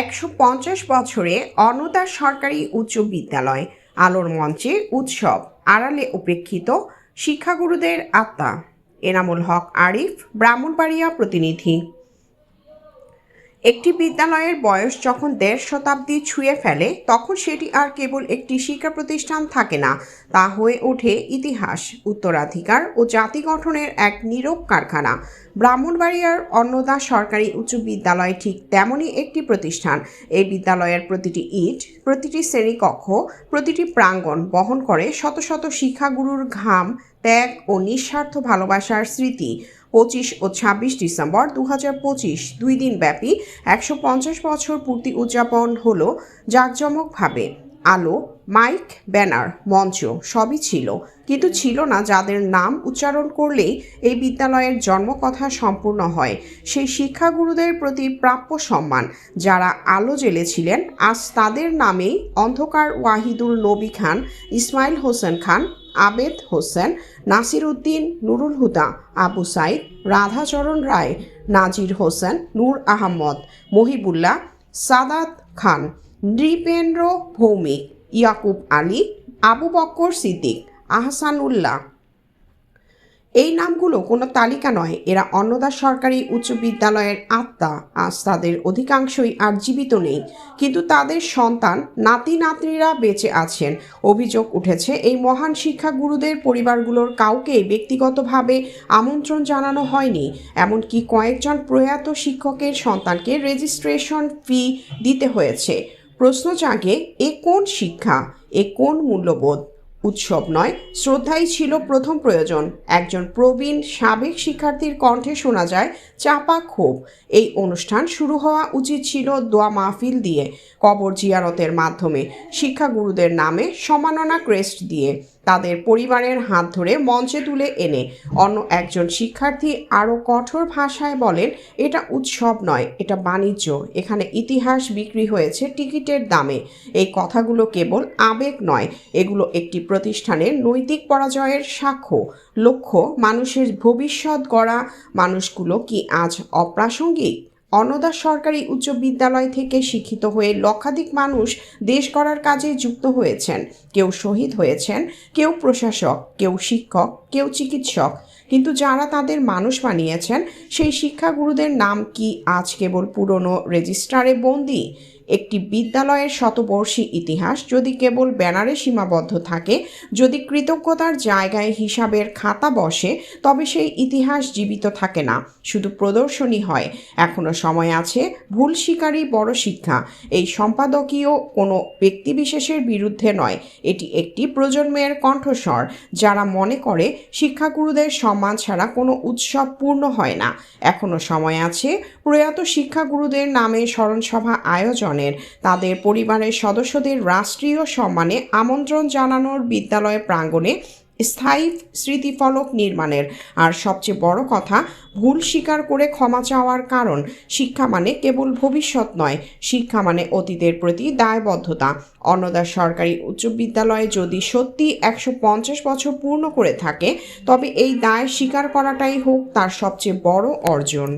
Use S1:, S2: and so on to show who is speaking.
S1: একশো পঞ্চাশ বছরে অন্নদা সরকারি উচ্চ বিদ্যালয় আলোর মঞ্চে উৎসব আড়ালে উপেক্ষিত শিক্ষাগুরুদের আত্মা। এনামুল হক আরিফ, ব্রাহ্মণবাড়িয়া প্রতিনিধি। একটি বিদ্যালয়ের বয়স যখন দেড় শতাব্দী ছুঁয়ে ফেলে, তখন সেটি আর কেবল একটি শিক্ষা প্রতিষ্ঠান থাকে না, তা হয়ে ওঠে ইতিহাস, উত্তরাধিকার ও জাতি গঠনের এক নীরব কারখানা। ব্রাহ্মণবাড়িয়ার অন্নদা সরকারি উচ্চ বিদ্যালয় ঠিক তেমনই একটি প্রতিষ্ঠান। এই বিদ্যালয়ের প্রতিটি ইট, প্রতিটি শ্রেণীকক্ষ, প্রতিটি প্রাঙ্গণ বহন করে শত শত শিক্ষাগুরুর ঘাম, ত্যাগ ও নিঃস্বার্থ ভালোবাসার স্মৃতি। পঁচিশ ও ছাব্বিশ ডিসেম্বর দু দুই দিন ব্যাপী একশো পঞ্চাশ বছর পূর্তি উদযাপন হল জাঁকজমকভাবে। আলো, মাইক, ব্যানার, মঞ্চ সবই ছিল। কিন্তু ছিল না যাদের নাম উচ্চারণ করলেই এই বিদ্যালয়ের জন্মকথা সম্পূর্ণ হয়। সেই শিক্ষাগুরুদের প্রতি প্রাপ্য সম্মান, যারা আলো জ্বেলেছিলেন, আজ তাদের নামেই অন্ধকার ওয়াহিদুল নবী খান, ইসমাইল হোসেন খান আবেদ হোসেন নাসির উদ্দিন নুরুল হুদা, আবু সাইদ, রাধাচরণ রায়, নাজির হোসেন, নূর আহমদ, মহিবুল্লাহ, সাদাত খান, নৃপেন্দ্র ভৌমিক, ইয়াকুব আলী, আবু বক্কর সিদ্দিক, আহসানুল্লাহ। এই নামগুলো কোনো তালিকা নয়। এরা অন্নদা সরকারি উচ্চ বিদ্যালয়ের আত্মা। আজ তাদের অধিকাংশই আর জীবিত নেই। কিন্তু তাদের সন্তান, নাতি নাতনিরা বেঁচে আছেন। অভিযোগ উঠেছে, এই মহান শিক্ষাগুরুদের পরিবারগুলোর কাউকে ব্যক্তিগতভাবে আমন্ত্রণ জানানো হয়নি। এমনকি কয়েকজন প্রয়াত শিক্ষকের সন্তানকে রেজিস্ট্রেশন ফি দিতে হয়েছে। প্রশ্ন জাগে, এ কোন শিক্ষা? এ কোন মূল্যবোধ? উৎসব নয়, শ্রদ্ধাই ছিল প্রথম প্রয়োজন। একজন প্রবীণ, সাবেক শিক্ষার্থীর কণ্ঠে শোনা যায়, চাপা ক্ষোভ। এই অনুষ্ঠান শুরু হওয়া উচিত ছিল দোয়া মাহফিল দিয়ে, কবর জিয়ারতের মাধ্যমে, শিক্ষাগুরুদের নামে সমাননা ক্রেস্ট দিয়ে। তাদের পরিবারের হাত ধরে মঞ্চে তুলে এনে অন্য একজন শিক্ষার্থী আরও কঠোর ভাষায় বলেন, এটা উৎসব নয়, এটা বাণিজ্য। এখানে ইতিহাস বিক্রি হয়েছে টিকিটের দামে। এই কথাগুলো কেবল আবেগ নয়, এগুলো একটি প্রতিষ্ঠানের নৈতিক পরাজয়ের সাক্ষ্য। লক্ষ্য, মানুষের ভবিষ্যৎ গড়া। মানুষগুলো কি আজ অপ্রাসঙ্গিক? অন্নদা সরকারি উচ্চ বিদ্যালয় থেকে শিক্ষিত হয়ে লক্ষাধিক মানুষ দেশ গড়ার কাজে যুক্ত হয়েছেন। কেউ শহীদ হয়েছেন, কেউ প্রশাসক, কেউ শিক্ষক, কেউ চিকিৎসক। কিন্তু যারা তাদের মানুষ বানিয়েছেন, সেই শিক্ষাগুরুদের নাম কি আজ কেবল পুরনো রেজিস্ট্রারে বন্দি? একটি বিদ্যালয়ের শতবর্ষী ইতিহাস যদি কেবল ব্যানারে সীমাবদ্ধ থাকে, যদি কৃতজ্ঞতার জায়গায় হিসাবের খাতা বসে, তবে সেই ইতিহাস জীবিত থাকে না, শুধু প্রদর্শনী হয়। এখনও সময় আছে, ভুল শিকারী বড় শিক্ষা। এই সম্পাদকীয় কোনো ব্যক্তিবিশেষের বিরুদ্ধে নয়, এটি একটি প্রজন্মের কণ্ঠস্বর, যারা মনে করে শিক্ষাগুরুদের সম্মান ছাড়া কোনো উৎসব পূর্ণ হয় না। এখনও সময় আছে, প্রয়াত শিক্ষাগুরুদের নামে স্মরণসভা আয়োজনের তাদের পরিবারের সদস্যদের রাষ্ট্রীয় সম্মানে আমন্ত্রণ জানানোর বিদ্যালয় প্রাঙ্গণে স্থায়ী স্মৃতিফলক নির্মাণের। আর সবচেয়ে বড় কথা, ভুল স্বীকার করে ক্ষমা চাওয়ার কারণ। শিক্ষা মানে কেবল ভবিষ্যৎ নয়, শিক্ষা মানে অতীতের প্রতি দায়বদ্ধতা। অন্নদা সরকারি উচ্চ বিদ্যালয়ে যদি সত্যি একশো পঞ্চাশ বছর পূর্ণ করে থাকে, তবে এই দায় স্বীকার করাটাই হোক তার সবচেয়ে বড় অর্জন।